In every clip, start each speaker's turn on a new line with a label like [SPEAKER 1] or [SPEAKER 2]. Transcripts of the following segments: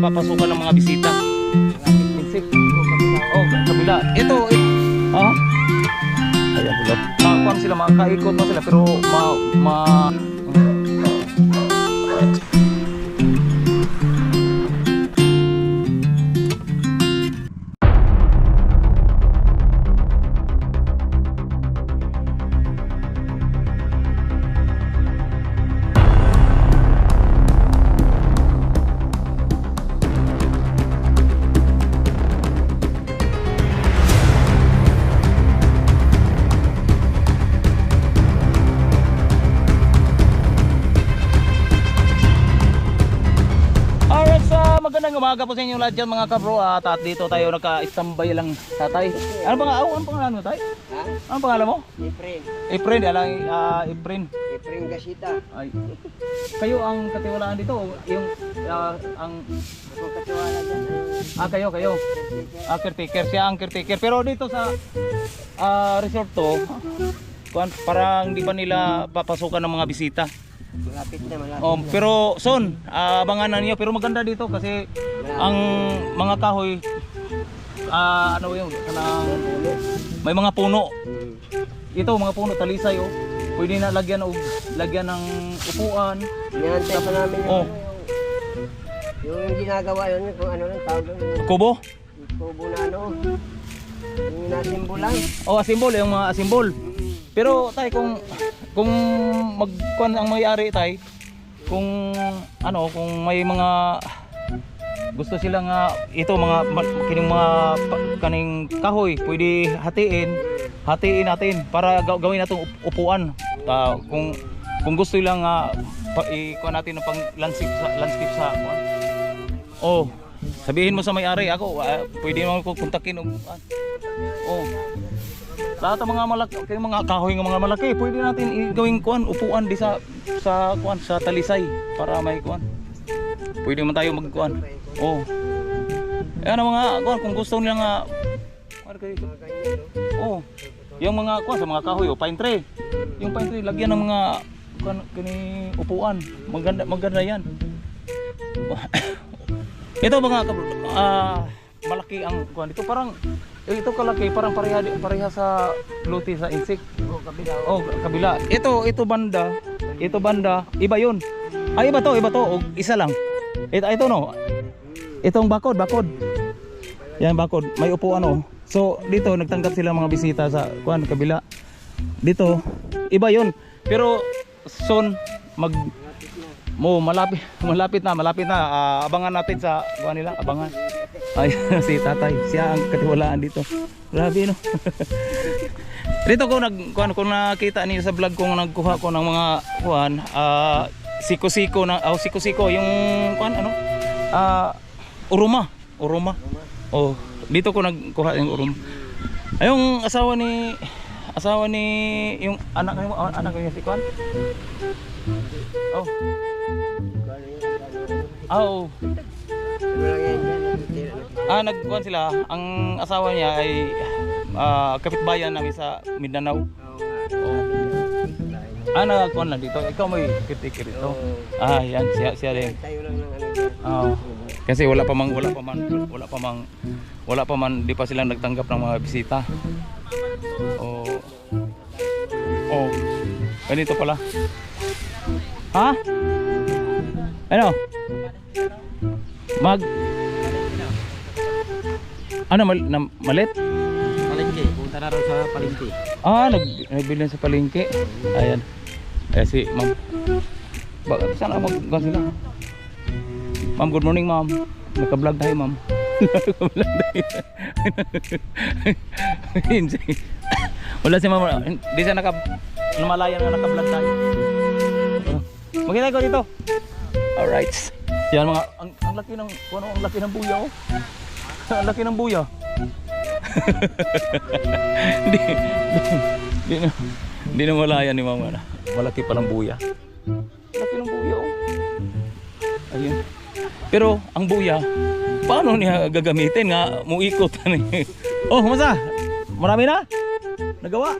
[SPEAKER 1] papasukan ng mga bisita. Insect. Oh, kabila. Ito, eh. Ah? Ayan, hello. Ah, kuwan sila, makakaikot mo sila, pero ma... ma umaga po sa inyo lahat dyan mga kabro at, at dito tayo naka-istambay lang tatay. Ano bang aw? Ano pangalan mo tay?
[SPEAKER 2] Ha?
[SPEAKER 1] Ano pangalan mo?
[SPEAKER 2] Efren.
[SPEAKER 1] Efren, alang uh, Efren.
[SPEAKER 2] Efren Gasita.
[SPEAKER 1] Ay. Kayo ang katiwalaan dito, yung ah, ang
[SPEAKER 2] Ako katiwala dyan.
[SPEAKER 1] ah kayo kayo. Ah, caretaker siya ang caretaker. Pero dito sa ah, resort to, parang di pa nila papasukan ng mga bisita.
[SPEAKER 2] Malapit na, malapit
[SPEAKER 1] Oh,
[SPEAKER 2] na.
[SPEAKER 1] pero son, ah, abangan na niyo pero maganda dito kasi ang mga kahoy ah ano yung kanang may mga puno. Ito mga puno talisay oh. Pwede na lagyan og lagyan ng upuan.
[SPEAKER 2] Inihantay pa namin yung,
[SPEAKER 1] Oh.
[SPEAKER 2] yung, ginagawa yun, kung ano lang tawag doon. yung
[SPEAKER 1] Kubo.
[SPEAKER 2] Tubo na ano. Yung nasimbulan.
[SPEAKER 1] O asimbol yung mga asimbol. Pero tay kung kung magkuan ang may-ari tay kung ano kung may mga gusto sila nga ito mga kining mga kaning kahoy pwede hatiin hatiin natin para gaw- gawin natong up- upuan. Ta- kung kung gusto lang pa, ikuha natin ng pang landscape sa landscape sa kuan oh sabihin mo sa may-ari ako ah, pwede mo ko kontakin og kuan. oh lahat ng mga malaki mga kahoy ng mga malaki pwede natin gawing kuan upuan di sa sa kuan sa talisay para may kuan pwede man tayo magkuan oh Ayan ang mga kuan kung gusto nila nga kuan kay oh yung mga kuan sa mga kahoy oh pine tree yung pine tree lagyan ng mga kuan kani upuan maganda maganda yan ito mga ah malaki ang kuan dito parang eh, ito kalaki parang pareha pareha sa luti sa insect
[SPEAKER 2] Oh, kabila.
[SPEAKER 1] Oh, kabila. Ito, ito banda. Ito banda. Iba 'yun. Ay, iba to, iba to. O, isa lang. Ito, ito no. Itong bakod, bakod. Yan, bakod. May upuan oh. So, dito nagtanggap sila mga bisita sa kuan kabila. Dito, iba 'yun. Pero soon mag mo malapit malapit na malapit na Ah, abangan natin sa kuan nila abangan ay si tatay siya ang katiwalaan dito grabe no Dito ko nag kuan kung nakita niyo sa vlog kong nagkuha ko ng mga kuan ah siko-siko na oh, siko-siko yung kuan ano ah uruma uruma oh dito ko nagkuha yung uruma ay yung asawa ni asawa ni yung anak ko anak ko si kuan oh ah, oh ah nagkuan sila ang asawa niya ay ah, kapitbayan namin sa Mindanao. Oh. Ah, nagkuhan lang dito. Ikaw may kitikir dito. Ah, yan. Siya, siya din.
[SPEAKER 2] Tayo lang ng ano dyan.
[SPEAKER 1] Kasi wala pa mang, wala pa man, wala pa mang, wala pa man, di pa sila nagtanggap ng mga bisita. Oh. Oh. Ganito pala. Ha? Ano? Mag... Ano, mal, na, malit?
[SPEAKER 2] Palengke. Punta na rin sa palengke.
[SPEAKER 1] Ah, nag nagbilin sa palengke. Ayan. Eh si Ma'am. Bakit sana mag sila? Ma'am, good morning, Ma'am. Naka-vlog tayo, Ma'am. Naka-vlog tayo. Wala si Ma'am. Hindi siya naka namalayan na naka-vlog tayo. Magkita ko dito. Alright. Yan mga ang, ang laki ng ano ang laki ng buya oh. ang laki ng buya. Hindi. Hindi na. Hindi na malayan ni mama na. Malaki pa ng buya. Laki ng buya oh. Ayun. Pero ang buya, paano niya gagamitin nga muikot ani? oh, masa? Marami na? Nagawa?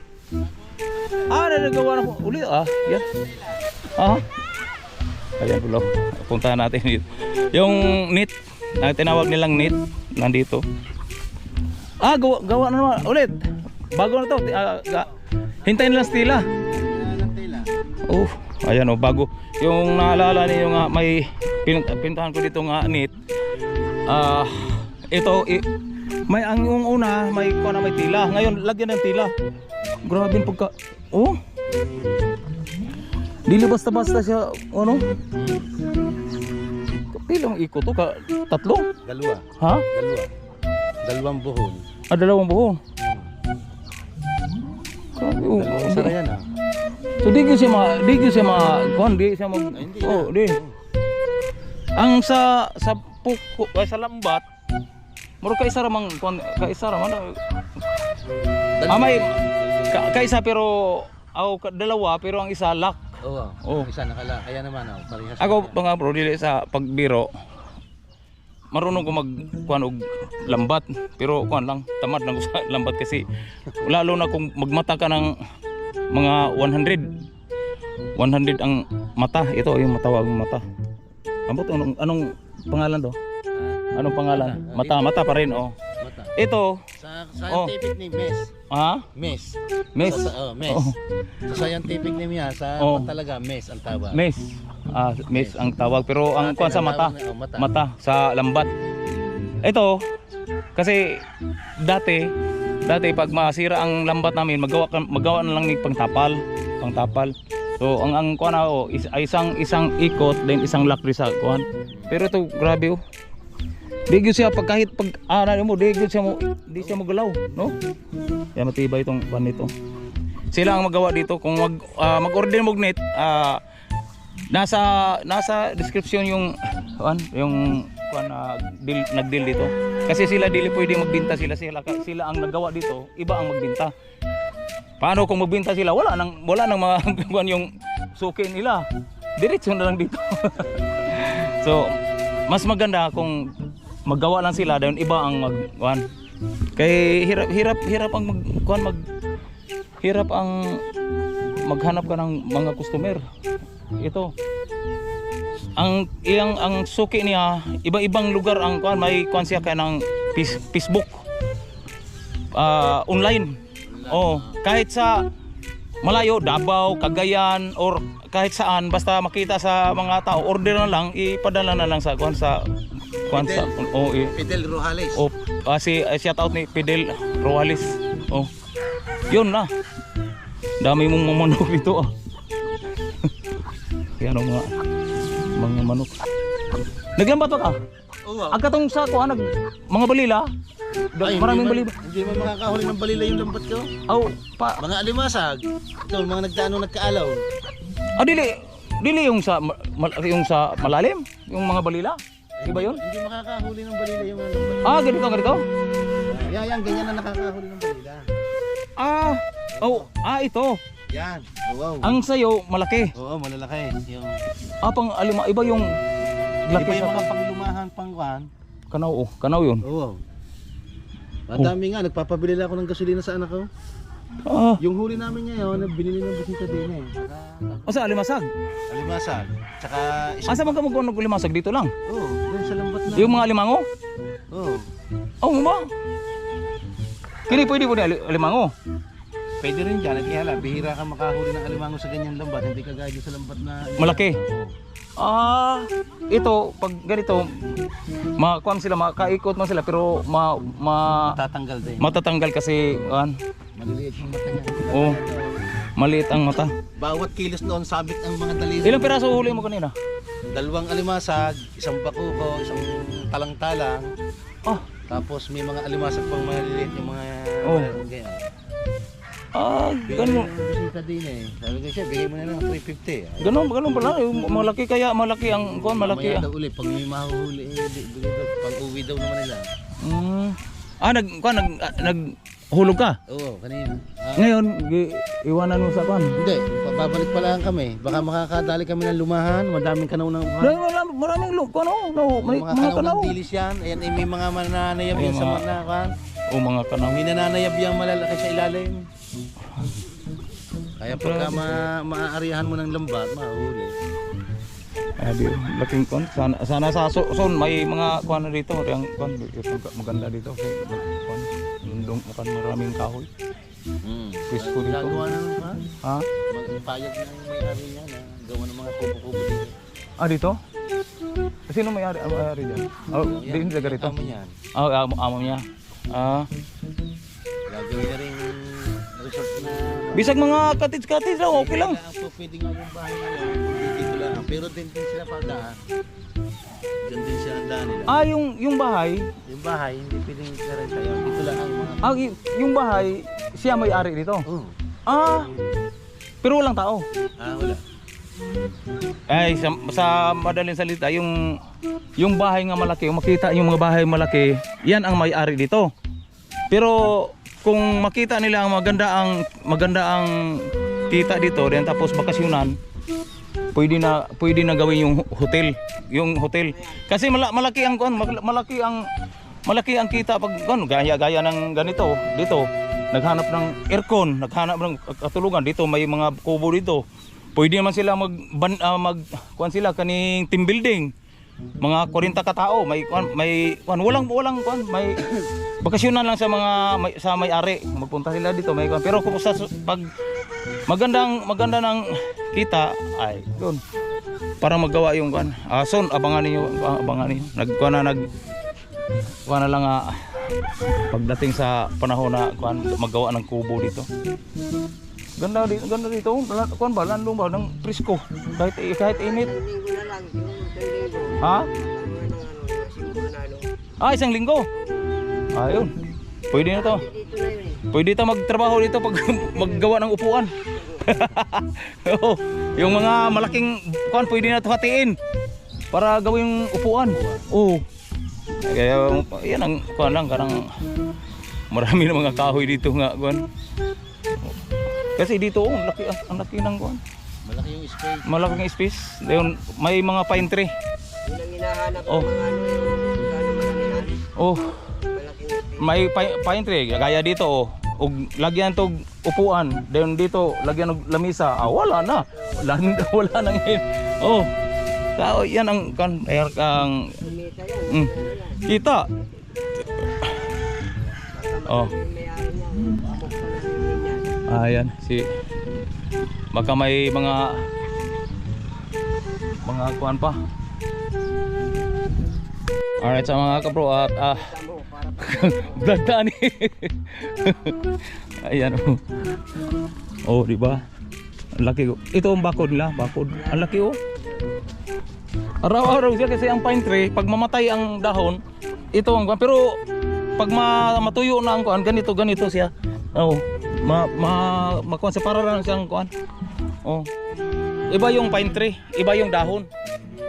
[SPEAKER 1] Ah, na nagawa na po. Uli ah. Yan. Ah. Ayan, pulo. Puntahan natin dito. Yung net na tinawag nilang net nandito. Ah, gawa, gawa na naman ulit. Bago na to. Ah, ga- hintayin lang stila. Oh, ayan oh, bago. Yung naalala niyo nga may pin- pintahan ko dito nga net. Ah, ito i- may ang yung una may kuha na may tila. Ngayon lagyan ng tila. Grabe yung pagka Oh. Dili basta-basta siya ano? Pilang ikot to ka tatlo?
[SPEAKER 3] Dalawa.
[SPEAKER 1] Ha?
[SPEAKER 3] Dalawa. Dalawang buhon.
[SPEAKER 1] Ah, dalawang buo. Grabe, oh.
[SPEAKER 3] Dalawang sara yan ah.
[SPEAKER 1] So di siya ma di siya ma kuan di siya mag oh, di. Ang sa sa puko ay sa lambat Muro ka isa ramang kuan ka isa raman. Ah, may ka, ka isa pero ako ka- dalawa pero ang isa lock.
[SPEAKER 3] Oo.
[SPEAKER 1] Oh.
[SPEAKER 3] Isa nakala. Kaya naman ah. Parehas.
[SPEAKER 1] Ako mga bro dili sa pagbiro. Marunong ko mag kuan og lambat pero kuan lang tamad lang sa lambat kasi lalo na kung magmata ka ng mga 100 100 ang mata ito yung matawag ng mata Ambot anong, anong pangalan to? Anong pangalan? Mata, mata pa rin oh.
[SPEAKER 3] Mata.
[SPEAKER 1] Ito,
[SPEAKER 3] Sa scientific name, mes.
[SPEAKER 1] ha?
[SPEAKER 3] Mes.
[SPEAKER 1] Mes.
[SPEAKER 3] Sa, oh, mes.
[SPEAKER 1] Oh.
[SPEAKER 3] Sa scientific name niya, sa
[SPEAKER 1] Oh.
[SPEAKER 3] talaga, mes ang tawag.
[SPEAKER 1] Mes. Ah, mes ang tawag pero ang kuan sa mata,
[SPEAKER 3] Oh, mata.
[SPEAKER 1] mata sa lambat. Ito kasi dati dati pag masira ang lambat namin, magawa magawa na lang ni pangtapal, pangtapal. So ang ang kuan ako is isang isang ikot then isang lakri sa kuan. Pero ito grabe oh. Di gyud siya pag kahit pag ano mo, di gyud siya mo di siya magalaw, no? Kaya matibay itong kuan nito. Sila ang magawa dito kung mag ah, mag-order mo net, ah, nasa nasa description yung kuan yung kuan na deal, nag-deal dito. Kasi sila dili pwede magbenta sila sila sila ang nagawa dito, iba ang magbenta. Paano kung magbenta sila? Wala nang wala nang mga kuan yung suki nila. Diretso na lang dito. so, mas maganda kung maggawa lang sila dahil iba ang mag kuan. Kay hirap hirap hirap ang mag kuan mag hirap ang maghanap ka ng mga customer. Ito. Ang iyang ang suki niya, iba-ibang lugar ang kuan may kuan siya kay ng Facebook. Ah, online. Oh, kahit sa malayo, Davao, Cagayan or kahit saan basta makita sa mga tao, order na lang, ipadala na lang sa kuan sa kuan sa oh, i-
[SPEAKER 3] Fidel Rojales.
[SPEAKER 1] Oh, ah, si uh, shout out ni Fidel Roales. Oh. Yun na. Dami mong mga manok dito ah. Yan ang mga mga manok. Naglambat ba ka?
[SPEAKER 3] Oo.
[SPEAKER 1] Agka tong sa kuha nag mga balila.
[SPEAKER 3] Ay,
[SPEAKER 1] maraming
[SPEAKER 3] hindi
[SPEAKER 1] balila.
[SPEAKER 3] man- Hindi mo makakahuli ng balila yung lambat ko.
[SPEAKER 1] Oh, pa.
[SPEAKER 3] Mga alimasag. Ito, mga nagdaano nagkaalaw.
[SPEAKER 1] Ah, dili. Dili yung sa ma- mal- yung sa malalim, yung mga balila. Iba yun?
[SPEAKER 3] Hindi makakahuli ng balila yung lambat.
[SPEAKER 1] Ah, ganito ganito.
[SPEAKER 3] Yan, yan, ganyan na nakakahuli ng balila.
[SPEAKER 1] Ah, oh, ah ito.
[SPEAKER 3] Yan. Wow.
[SPEAKER 1] Ang sayo malaki.
[SPEAKER 3] Oo, malalaki. Yung,
[SPEAKER 1] Ah, pang alima iba yung laki
[SPEAKER 3] ba yung
[SPEAKER 1] sa
[SPEAKER 3] mga panglumahan pangkuhan?
[SPEAKER 1] kanaw oh, kanaw yun.
[SPEAKER 3] Oo. Madami nga, nagpapabili lang ako ng gasolina sa anak ko.
[SPEAKER 1] Ah,
[SPEAKER 3] Yung huli namin ngayon, binili ng bisita din eh. Saka
[SPEAKER 1] o sa alimasag.
[SPEAKER 3] alimasag. Tsaka isang...
[SPEAKER 1] Asa man ka magkunog limasag dito lang?
[SPEAKER 3] Oo, doon sa lambat na.
[SPEAKER 1] Yung mga alimango?
[SPEAKER 3] Oo.
[SPEAKER 1] Oh, mo ba? Kini pwede po ni ali- alimango.
[SPEAKER 3] Pwede rin dyan. At ihala, bihira ka makahuli ng alimango sa ganyan lambat. Hindi ka gaya sa lambat na...
[SPEAKER 1] Malaki.
[SPEAKER 3] Oo.
[SPEAKER 1] Ah, ito pag ganito makakuan sila makaikot man sila pero ma, ma
[SPEAKER 3] Tatanggal din.
[SPEAKER 1] matatanggal kasi an
[SPEAKER 3] Maliliit yung mata niya.
[SPEAKER 1] oh maliit ang mata.
[SPEAKER 3] Bawat kilos noon, sabit ang mga daliri.
[SPEAKER 1] Ilang piraso huli mo kanina?
[SPEAKER 3] Dalawang alimasag, isang bakuko, isang talang-talang.
[SPEAKER 1] Ah,
[SPEAKER 3] Tapos may mga alimasag pang maliliit yung mga...
[SPEAKER 1] Oh.
[SPEAKER 3] Ganyan.
[SPEAKER 1] Ah, ganun.
[SPEAKER 3] bisita din eh. Sabi ko siya, bigay mo na lang 350.
[SPEAKER 1] Ganun, ganun pala. Yung Malaki kaya, malaki ang kuan, malaki.
[SPEAKER 3] Mamaya
[SPEAKER 1] Ah.
[SPEAKER 3] daw ulit, pag may mahuhuli, eh, di- pag uwi daw naman nila.
[SPEAKER 1] Mm. Ah, nag, kuan, nag, ah, naghulog ka?
[SPEAKER 3] Oo, kanina. Ah,
[SPEAKER 1] Ngayon, gi- iwanan mo sa kuan.
[SPEAKER 3] hindi, babalik pa lang kami. Baka makakadali kami ng lumahan, madaming kanaw ng
[SPEAKER 1] Dahil maraming, maraming lo, kuan, oh, no, may,
[SPEAKER 3] mga
[SPEAKER 1] mga
[SPEAKER 3] kanaw
[SPEAKER 1] kanaw.
[SPEAKER 3] ng dilis yan. Ayan, eh, may mga mananayab
[SPEAKER 1] Ay,
[SPEAKER 3] yan sa
[SPEAKER 1] mga-
[SPEAKER 3] mga kan.
[SPEAKER 1] O mga kanaw.
[SPEAKER 3] May nananayab yung malalaki sa ilalim. Kaya pagka ma maaarihan mo ng lambat, mahuli.
[SPEAKER 1] Ah, di, laking kon. Sana, sana sa so, son may mga kuan dito, yung kuan maganda dito kasi kuan lundong mukan maraming kahoy.
[SPEAKER 3] Hmm.
[SPEAKER 1] Peaceful dito.
[SPEAKER 3] Gagawa ng ha?
[SPEAKER 1] Ha?
[SPEAKER 3] Magpayag yung may-ari niya na gawa ng mga kubo-kubo dito.
[SPEAKER 1] Ah, dito? Sino may-ari ang may-ari diyan? Oh, din sa rito.
[SPEAKER 3] Amo yan.
[SPEAKER 1] Ah, amo, amo niya. Ah,
[SPEAKER 3] Gagawin na rin resort na
[SPEAKER 1] bisag mga cottage-cottage lang, okay lang.
[SPEAKER 3] Kaya po pwede nga yung bahay nila. Dito lang. Pero din din sila pagdaan. Diyan din siya ang daan nila.
[SPEAKER 1] Ah, yung yung bahay,
[SPEAKER 3] Yung bahay, hindi pwedeng ikaran sa'yo. Dito lang ang mga...
[SPEAKER 1] ah, y- yung bahay, siya may-ari dito.
[SPEAKER 3] Oh.
[SPEAKER 1] Ah, pero walang tao.
[SPEAKER 3] Ah, wala.
[SPEAKER 1] Ay, sa, sa madaling salita, yung yung bahay nga malaki, yung makita yung mga bahay malaki, yan ang may-ari dito. Pero kung makita nila ang maganda ang maganda ang kita dito, then tapos bakasyonan, pwede na pwede na gawin yung hotel, yung hotel. Kasi mala- malaki ang kuan, mal- malaki ang malaki ang kita pag kuan, gaya-gaya ng ganito dito. Naghanap ng aircon, naghanap ng katulungan dito, may mga kubo dito. Pwede naman sila mag ban, ah, mag kuan sila kaning team building. Mga 40 ka tao, may may kuan, walang walang kuan, may bakasyonan lang sa mga may, sa may-ari. Magpunta sila dito, may kuan. Pero kung sa pag magandang maganda ng kita ay yun para magawa yung kuan. Ah, son abangan niyo ah, abangan niyo. Nagkuan na nag kuan na lang ah, pagdating sa panahon na kuan magawa ng kubo dito. Ganda dito, ganda dito. Lan- Kuan ba landong ba ng presko kahit kahit init. Ha? Ah, isang linggo. Ayun. Pwede na to.
[SPEAKER 2] Dito eh.
[SPEAKER 1] Pwede ta magtrabaho dito pag maggawa ng upuan. Oo. yung mga malaking kuan pwede na to hatiin para gawing upuan. Oo. Kaya yan ang kuan lang karang marami na mga kahoy dito nga kuan. Kasi dito oh, ang laki ang laki ng kuan.
[SPEAKER 3] Malaki yung space.
[SPEAKER 1] Malaking space. Ayun, may mga pine tree.
[SPEAKER 2] Yun ang hinahanap
[SPEAKER 1] Oh.
[SPEAKER 2] ng mga ano yung maramihan.
[SPEAKER 1] Oh, may pine, pine tree gaya dito oh. Ug lagyan tog upuan, then dito lagyan og lamisa. Ah, wala na. Wala, na- wala nang yun. Oh. Tao yan ang kan air kang mm,
[SPEAKER 2] Ano
[SPEAKER 1] kita. Oh. Ayan si baka may mga mga kuan pa. Alright sa mga kapro at ah. Vlog tani. Ayan oh. Oh, di ba? Ang laki oh. Ito ang bakod nila, bakod. Ang laki oh. Araw-araw siya kasi ang pine tree, pag mamatay ang dahon, ito ang. Pero pag ma matuyo na ang kuan, ganito ganito siya. Oh. Ma ma makuan sa para lang siyang kuan. Oh. Iba yung pine tree, iba yung dahon.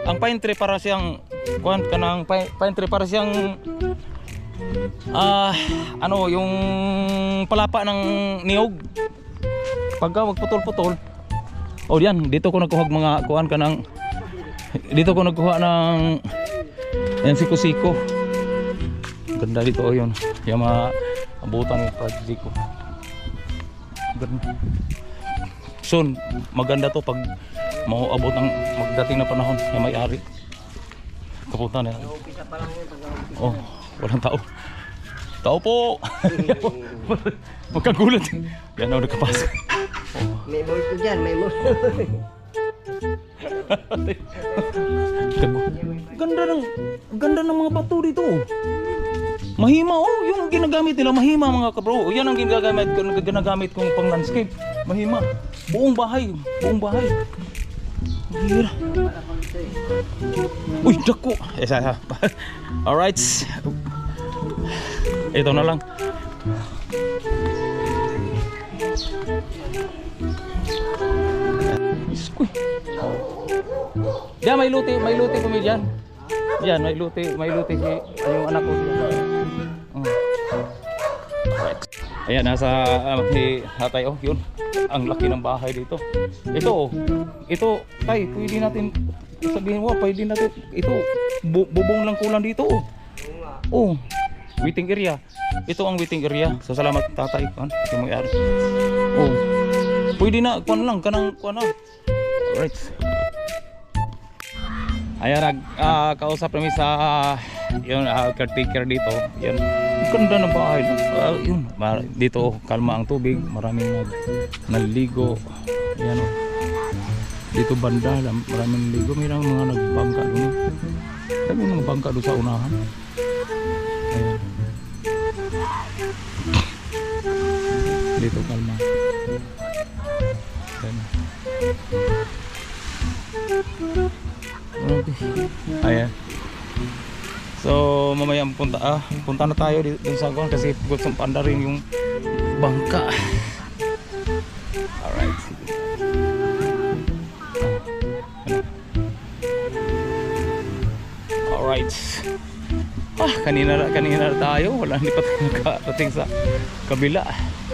[SPEAKER 1] Ang pine tree para siyang kuan kanang pine, pine tree para siyang Ah, ano, yung palapa ng niyog. Pagka magputol-putol. Oh, yan, dito ko nagkuha mga kuan ka ng dito ko nagkuha ng yan siko-siko. Ganda dito oh, yun. Yung mga abutan ng siko. Ganda. Soon, maganda to pag mauabot ang magdating na panahon na may-ari. Kapunta na. Oh, walang tao. Tao po! Magkagulat. Yan ako nakapasok.
[SPEAKER 2] May multo dyan, may multo.
[SPEAKER 1] ganda ng ganda ng mga bato dito. Mahima oh, yung ginagamit nila mahima mga kabro. Yan ang ginagamit ginagamit kong pang landscape. Mahima. Buong bahay, buong bahay. Hira. Uy, dako. Isa, isa. Alright. Ito na lang. Iskoy. Diyan may luti, may luti kami diyan. Diyan may luti, may luti si yung anak ko. Ayan nasa uh, si Hatay oh, yun. Ang laki ng bahay dito. Ito oh. Ito, tay, pwede natin sabihin mo, pwede natin ito bu- bubong lang kulang dito oh. Oh, waiting area. Ito ang waiting area. So salamat tatay kan, yung may-ari. Oh. Pwede na kuan lang kanang kuan na. Alright. Ayan, nag, ah, kausap namin sa ah, yun, ah, caretaker dito. Yan. Ganda ng bahay. no? Ah, yun, dito kalma ang tubig. Maraming nag, naliligo. Yan o. Dito banda, maraming ligo. May mga nagbangka doon. oh. Dami mga bangka doon sa unahan. Ayan. Dito kalma. Grabe. Ayan. So, mamaya punta ah, punta na tayo dun sa kuwan kasi gusto panda rin yung bangka. Alright. Alright. Ah, kanina na- kanina na tayo, wala hindi pa tayo nakarating sa kabila.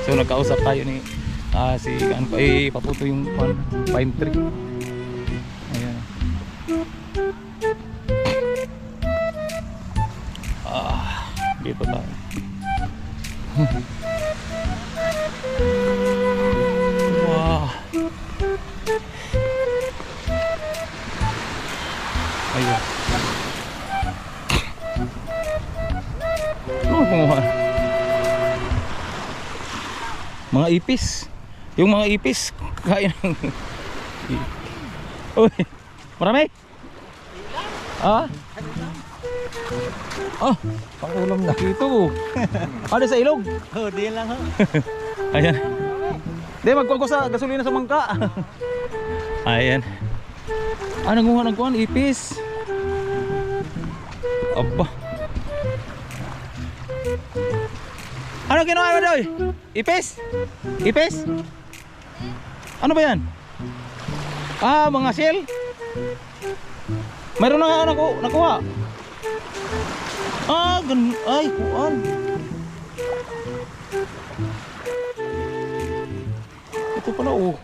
[SPEAKER 1] So nagkausap tayo ni ah, si ano eh, paputo yung pine tree. Dito tayo. wow. Ayun. Ano kumuha? Mga ipis. Yung mga ipis, kain ng... Uy, marami? Ah? Oh,
[SPEAKER 3] Pangulam na.
[SPEAKER 1] dito. Ano sa ilog?
[SPEAKER 3] Oh, di lang ha.
[SPEAKER 1] Ayan. Hindi, magkuha ko sa gasolina sa mangka. Ayan. Ah, nanguha ng kuhan, ipis. Aba. Ano ginawa mo doy? Ipis? Ipis? Ano ba yan? Ah, mga shell? Mayroon na nga naku nakuha. Ah, gan ay, kuan. Ito pala oh.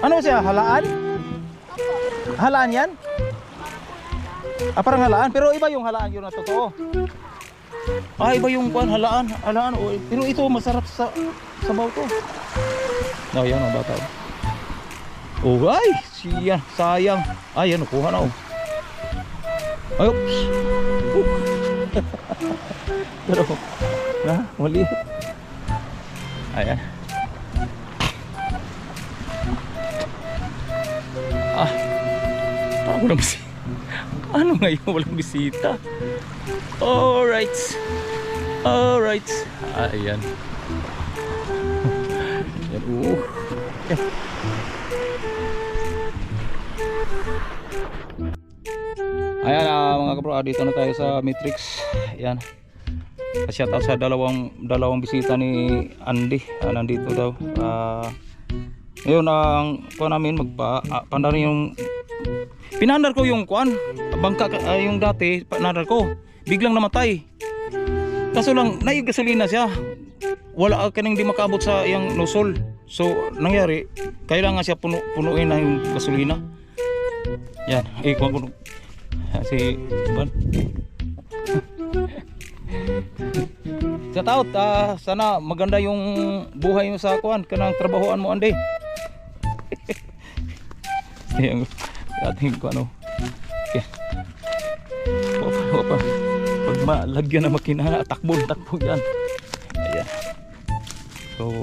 [SPEAKER 1] Ano siya? Halaan? Halaan yan? Ah, parang halaan. Pero iba yung halaan yun na totoo. Ah, iba yung kuan halaan. Halaan. Oh. Pero ito masarap sa sabaw to. No, yan ang bata. Oh, ay! Siya, sayang. Ay, yan, kuha na oh. Ay, oops. Pero, na, mali. Ayan. Ah, parang walang bisita. Ano ngayon walang bisita? Alright. Alright. Ayan. Ayan, uh. Ayan ah, mga kapro, ah, dito na tayo sa Matrix. Ayan. Shout out sa dalawang dalawang bisita ni Andy. Ah, nandito daw. Ah, ngayon ang kuan namin magpa ah, pandar yung pinandar ko yung kuan bangka ah, yung dati pinandar ko biglang namatay kaso lang na gasolina siya wala ka nang di makaabot sa yung nosol so nangyari kailangan siya puno, punuin na yung gasolina yan eh si Ban Shout out, ah, sana maganda yung buhay mo sa kuan kanang trabahoan mo ande. yung ating ko ano. Okay. Wapa, wapa. Pag malagyan na makina, takbo, takbo yan. Ayan. So,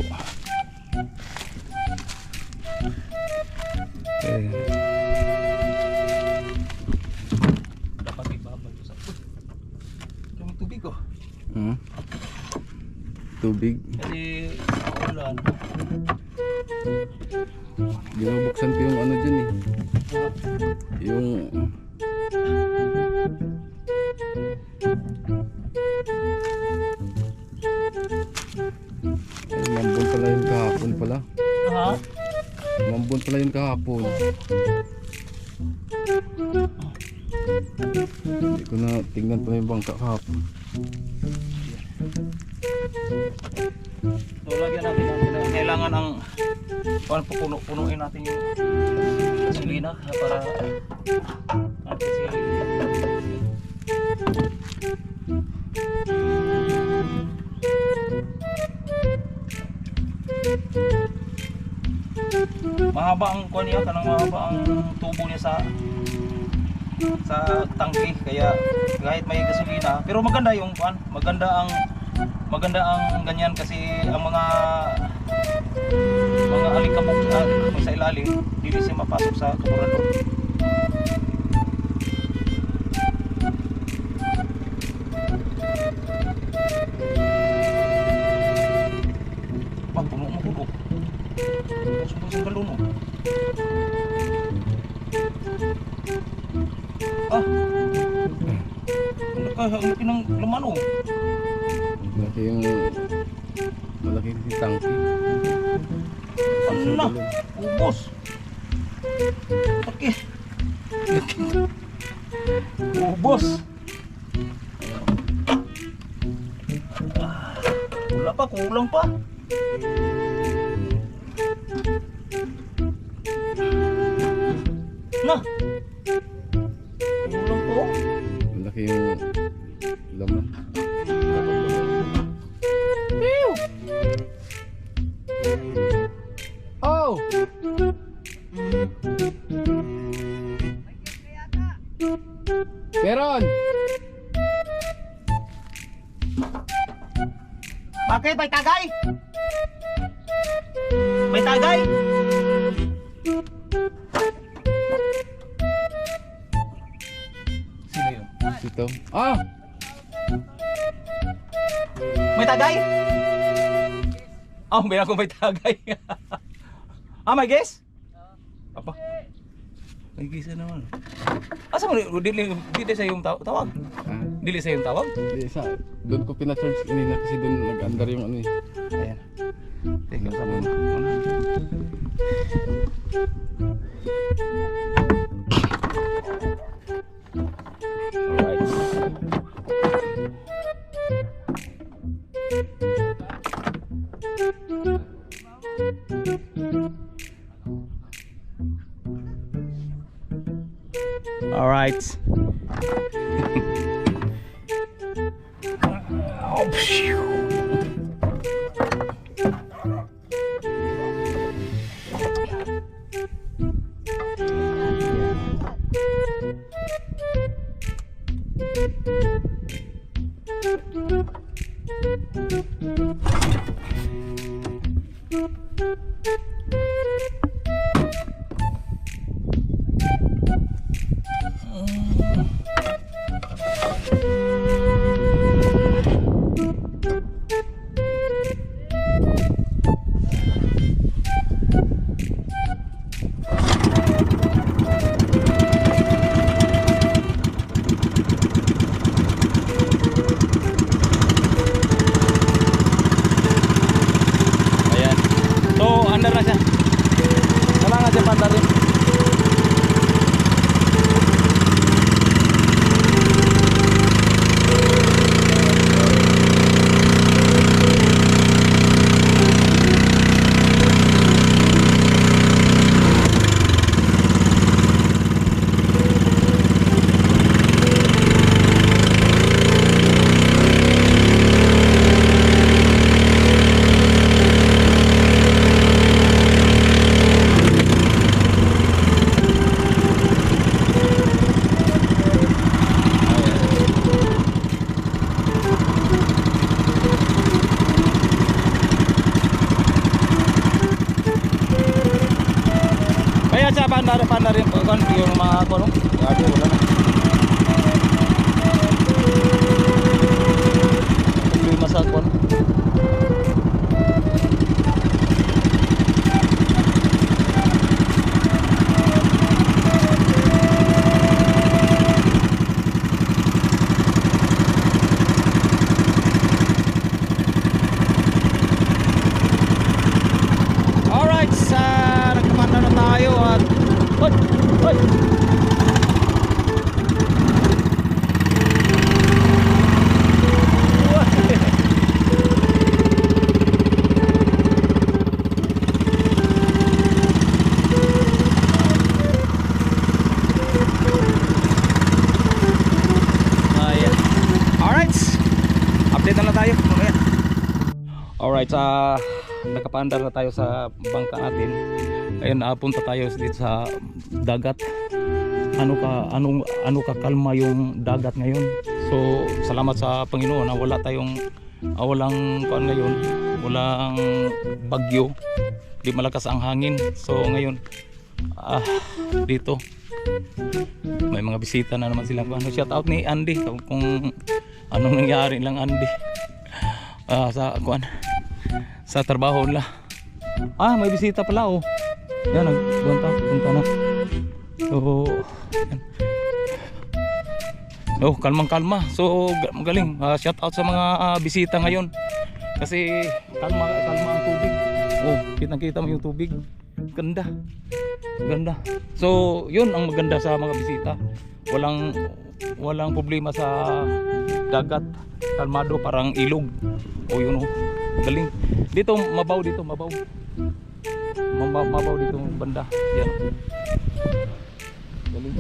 [SPEAKER 3] bangka kahapon.
[SPEAKER 1] So lagyan natin ang kailangan- ang kuan pupuno punuin natin yung gasolina para at kasi mahaba ang kuan niya kanang mahaba ang tubo niya sa sa tangke kaya kahit may gasolina. Pero maganda yung kuan maganda ang maganda ang ganyan kasi ang mga mga alikabok ah, sa ilalim dili siya mapasok sa kaburador Ang laki, ang laki ng laman oh.
[SPEAKER 4] Malaki yung malaki si tangki.
[SPEAKER 1] Ano na? Ubos. Okay. Ubos. Ah, Wala pa, kulang pa. Bakit? May tagay? May tagay? Sino yun?
[SPEAKER 4] Ito. Ah!
[SPEAKER 1] May tagay? Oh, may ako may tagay. ah, may guess? Apa? May guess na naman. Asa mo, dili, dili sa yung taw- tawag?
[SPEAKER 4] Ah,
[SPEAKER 1] Dili sa yung tawag?
[SPEAKER 4] di, sa, doon ko pina-charge kanina kasi doon nag-andar yung ano eh.
[SPEAKER 1] Ayan. Teka, sabi mo. Alright. Alright. Oh, Under na siya. Kailangan siya panda rin. Kaya siya panda, panda rin po. Kan, yung mga kulong. Gabi, wala na. Problema sa kon. Alright, sa nagkamanda na tayo at Hoy! Hoy! Ayan. Alright! Update na lang tayo mamaya. Alright, sa nakapaandar na tayo sa bangka natin. Ayun, napunta tayo dito sa dagat. ano ka anong ano ka kalma yung dagat ngayon. So salamat sa Panginoon na wala tayong ah, walang kuan ngayon, walang bagyo. Di malakas ang hangin. So ngayon ah dito may mga bisita na naman sila. Ano shout out ni Andy kung, kung anong nangyari lang Andy. Ah sa kuan sa trabaho nila. Ah, may bisita pala oh. Yan, nagpunta, punta na. So, yan. Oh, kalmang kalma. So, ga- magaling. Ah, shout out sa mga ah, bisita ngayon. Kasi kalma, kalma ang tubig. Oh, kitang-kita mo yung tubig. Ganda. Ganda. So, yun ang maganda sa mga bisita. Walang walang problema sa dagat. Kalmado parang ilog. Oh, yun oh. Galing. Dito mabaw dito, mabaw. Mabaw, mabaw dito banda. Yan. Galing.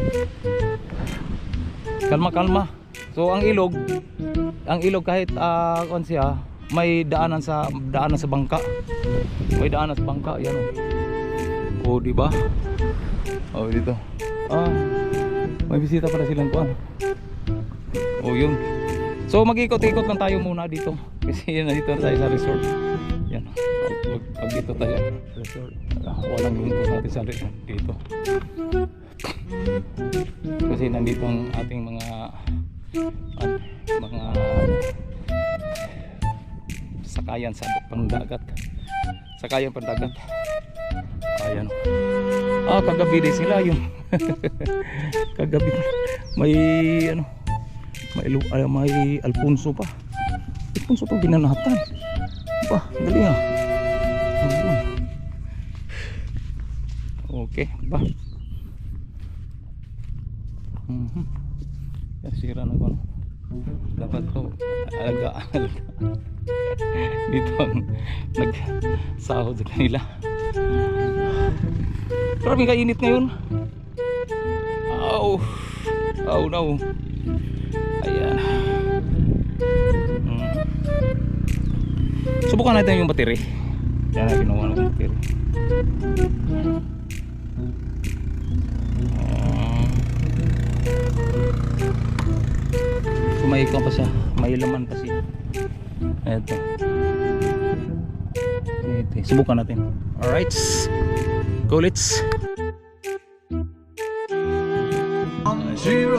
[SPEAKER 1] Kalma kalma. So ang ilog, ang ilog kahit ah uh, siya, may daanan sa daanan sa bangka. May daanan sa bangka, yan oh. Oh, di ba? Oh, dito. Ah, may bisita pala silang kuan. Oh, yun. So mag-ikot-ikot lang tayo muna dito kasi nandito na tayo sa resort. Yan. Pag, pag, dito tayo resort, ah, walang lungkot natin sa resort dito. Kasi nandito ang ating mga an, mga sakayan sa pandagat. Sakayan pandagat. Ayan. Ah, kagabi din sila yung kagabi may ano may, ay, may Alfonso pa. Alfonso to ginanatan. Ba, galing ah. Okay, ba? Mhm. Yan, sira na ko. Dapat to alaga alaga. Dito ang nagsahod sa kanila. Grabe kainit ngayon. Aw. Oh no. Subukan natin yung battery. Yan na ginawa ng battery. Ah. Sumaikon pa siya. May laman pa siya. Ito. Ito. Subukan natin. Alright. Go let's.
[SPEAKER 5] Zero